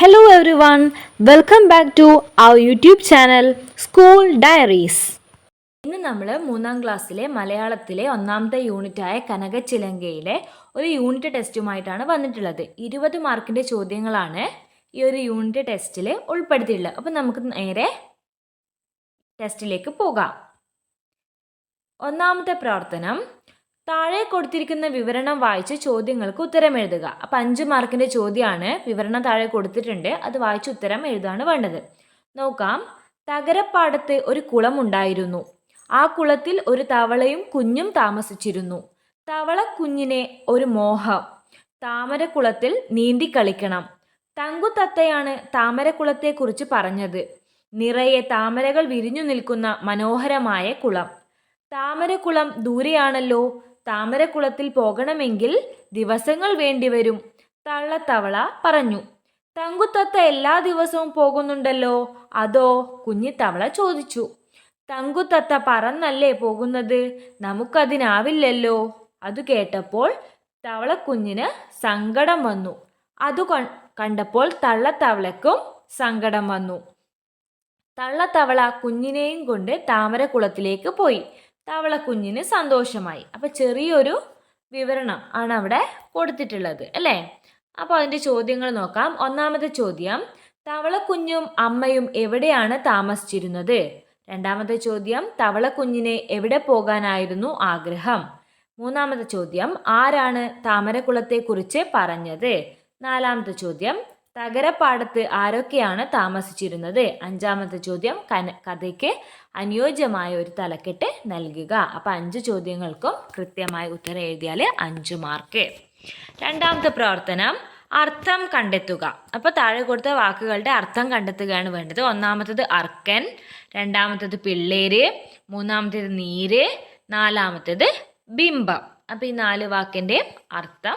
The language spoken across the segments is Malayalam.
Hello one welcome back to our YouTube channel school diaries ഇന്ന് നമ്മൾ മൂന്നാം ക്ലാസ്സിലെ മലയാളത്തിലെ ഒന്നാമത്തെ യൂണിറ്റായ കനകച്ചിലങ്കയിലെ ഒരു യൂണിറ്റ് ടെസ്റ്റുമായിട്ടാണ് വന്നിട്ടുള്ളത്. ഇരുപത് മാർക്കിന്റെ ചോദ്യങ്ങളാണ് ഈ ഒരു യൂണിറ്റ് ടെസ്റ്റിൽ ഉൾപ്പെടുത്തിയിട്ടുള്ളത്. അപ്പോൾ നമുക്ക് നേരെ ടെസ്റ്റിലേക്ക് പോകാം. ഒന്നാമത്തെ പ്രവർത്തനം താഴെ കൊടുത്തിരിക്കുന്ന വിവരണം വായിച്ച് ചോദ്യങ്ങൾക്ക് ഉത്തരം എഴുതുക. അപ്പം അഞ്ച് മാർക്കിന്റെ ചോദ്യമാണ് വിവരണം താഴെ കൊടുത്തിട്ടുണ്ട്. അത് വായിച്ച് ഉത്തരം എഴുതാണ് വേണ്ടത്. നോക്കാം. തകരപ്പാടത്ത് ഒരു കുളം ഉണ്ടായിരുന്നു. ആ കുളത്തിൽ ഒരു തവളയും കുഞ്ഞും താമസിച്ചിരുന്നു. തവള കുഞ്ഞിനെ ഒരു മോഹം. താമരക്കുളത്തിൽ നീന്തി കളിക്കണം. തങ്കുത്തത്തയാണ് താമരക്കുളത്തെക്കുറിച്ച് പറഞ്ഞത്. നിറയെ താമരകൾ വിരിഞ്ഞു നിൽക്കുന്ന മനോഹരമായ കുളം. താമരക്കുളം ദൂരെയാണല്ലോ. താമരക്കുളത്തിൽ പോകണമെങ്കിൽ ദിവസങ്ങൾ വേണ്ടിവരും തള്ളത്തവള പറഞ്ഞു. തങ്കുത്തത്ത എല്ലാ ദിവസവും പോകുന്നുണ്ടല്ലോ? അതോ കുഞ്ഞിത്തവള ചോദിച്ചു. തങ്കുത്തത്ത പറന്നല്ലേ പോകുന്നത്? നമുക്കതിനാവില്ലല്ലോ? അത് കേട്ടപ്പോൾ തവളക്കുഞ്ഞിന് സങ്കടം വന്നു. അത് കണ്ടപ്പോൾ തള്ളത്തവളക്കും സങ്കടം വന്നു. തള്ളത്തവള കുഞ്ഞിനെയും കൊണ്ട് താമരക്കുളത്തിലേക്ക് പോയി. തവളക്കുഞ്ഞിന് സന്തോഷമായി. അപ്പോൾ ചെറിയൊരു വിവരണം ആണ് അവിടെ കൊടുത്തിട്ടുള്ളത് അല്ലേ? അപ്പോൾ അതിന്റെ ചോദ്യങ്ങൾ നോക്കാം. ഒന്നാമത്തെ ചോദ്യം തവളക്കുഞ്ഞും അമ്മയും എവിടെയാണ് താമസിച്ചിരുന്നത്? രണ്ടാമത്തെ ചോദ്യം തവളക്കുഞ്ഞിന് എവിടെ പോകാനായിരുന്നു ആഗ്രഹം? മൂന്നാമത്തെ ചോദ്യം ആരാണ് താമരക്കുളത്തെക്കുറിച്ച് പറഞ്ഞത്? നാലാമത്തെ ചോദ്യം തകരപ്പാടത്ത് ആരൊക്കെയാണ് താമസിച്ചിരുന്നത്? അഞ്ചാമത്തെ ചോദ്യം കഥയ്ക്ക് അനുയോജ്യമായ ഒരു തലക്കെട്ട് നൽകുക. അപ്പം അഞ്ച് ചോദ്യങ്ങൾക്കും കൃത്യമായ ഉത്തരം എഴുതിയാൽ അഞ്ച് മാർക്ക്. രണ്ടാമത്തെ പ്രവർത്തനം അർത്ഥം കണ്ടെത്തുക. അപ്പോൾ താഴെ കൊടുത്ത വാക്കുകളുടെ അർത്ഥം കണ്ടെത്തുകയാണ് വേണ്ടത്. ഒന്നാമത്തത് അർക്കൻ രണ്ടാമത്തത് പിള്ളേര് മൂന്നാമത്തേത് നീര് നാലാമത്തേത് ബിംബം. അപ്പോൾ ഈ നാല് വാക്കിന്റെയും അർത്ഥം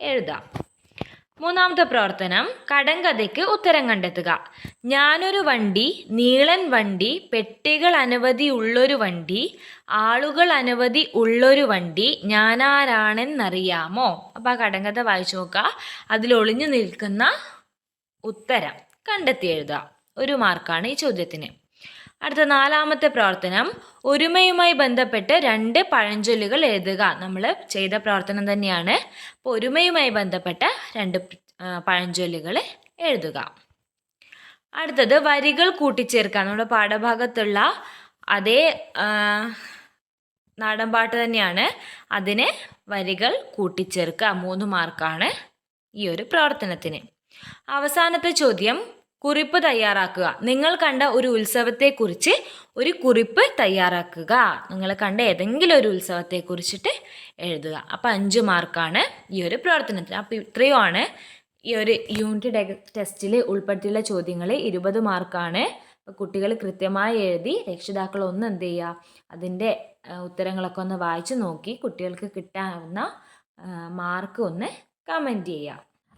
എഴുതാം. മൂന്നാമത്തെ പ്രവർത്തനം കടങ്കഥയ്ക്ക് ഉത്തരം കണ്ടെത്തുക. ഞാനൊരു വണ്ടി നീളൻ വണ്ടി പെട്ടികൾ അനവധി ഉള്ളൊരു വണ്ടി ആളുകൾ അനവധി ഉള്ളൊരു വണ്ടി ഞാനാരാണെന്നറിയാമോ? അപ്പോൾ ആ കടങ്കഥ വായിച്ചു നോക്കുക. അതിൽ ഒളിഞ്ഞു നിൽക്കുന്ന ഉത്തരം കണ്ടെത്തി എഴുതുക. ഒരു മാർക്കാണ് ഈ ചോദ്യത്തിന്. അടുത്ത നാലാമത്തെ പ്രവർത്തനം ഒരുമയുമായി ബന്ധപ്പെട്ട് രണ്ട് പഴഞ്ചൊല്ലുകൾ എഴുതുക. നമ്മൾ ചെയ്ത പ്രവർത്തനം തന്നെയാണ്. അപ്പോൾ ഒരുമയുമായി ബന്ധപ്പെട്ട രണ്ട് പഴഞ്ചൊല്ലുകൾ എഴുതുക. അടുത്തത് വരികൾ കൂട്ടിച്ചേർക്കുക. നമ്മുടെ പാഠഭാഗത്തുള്ള അതേ നാടൻ പാട്ട് തന്നെയാണ്. അതിന് വരികൾ കൂട്ടിച്ചേർക്കുക. മൂന്ന് മാർക്കാണ് ഈ ഒരു പ്രവർത്തനത്തിന് അവസാനത്തെ ചോദ്യം. കുറിപ്പ് തയ്യാറാക്കുക. നിങ്ങൾ കണ്ട ഒരു ഉത്സവത്തെക്കുറിച്ച് ഒരു കുറിപ്പ് തയ്യാറാക്കുക. നിങ്ങൾ കണ്ട ഏതെങ്കിലും ഒരു ഉത്സവത്തെ കുറിച്ചിട്ട് എഴുതുക. അപ്പം അഞ്ച് മാർക്കാണ് ഈ ഒരു പ്രവർത്തനത്തിന്. അപ്പം ഇത്രയുമാണ് ഈ ഒരു യൂണിറ്റ് ടെസ്റ്റിൽ ഉൾപ്പെടുത്തിയുള്ള ചോദ്യങ്ങൾ ഇരുപത് മാർക്കാണ്. കുട്ടികൾ കൃത്യമായി എഴുതി രക്ഷിതാക്കൾ ഒന്ന് എന്ത് ചെയ്യുക അതിന്റെ ഉത്തരങ്ങളൊക്കെ ഒന്ന് വായിച്ചു നോക്കി കുട്ടികൾക്ക് കിട്ടാവുന്ന മാർക്ക് ഒന്ന് കമന്റ് ചെയ്യുക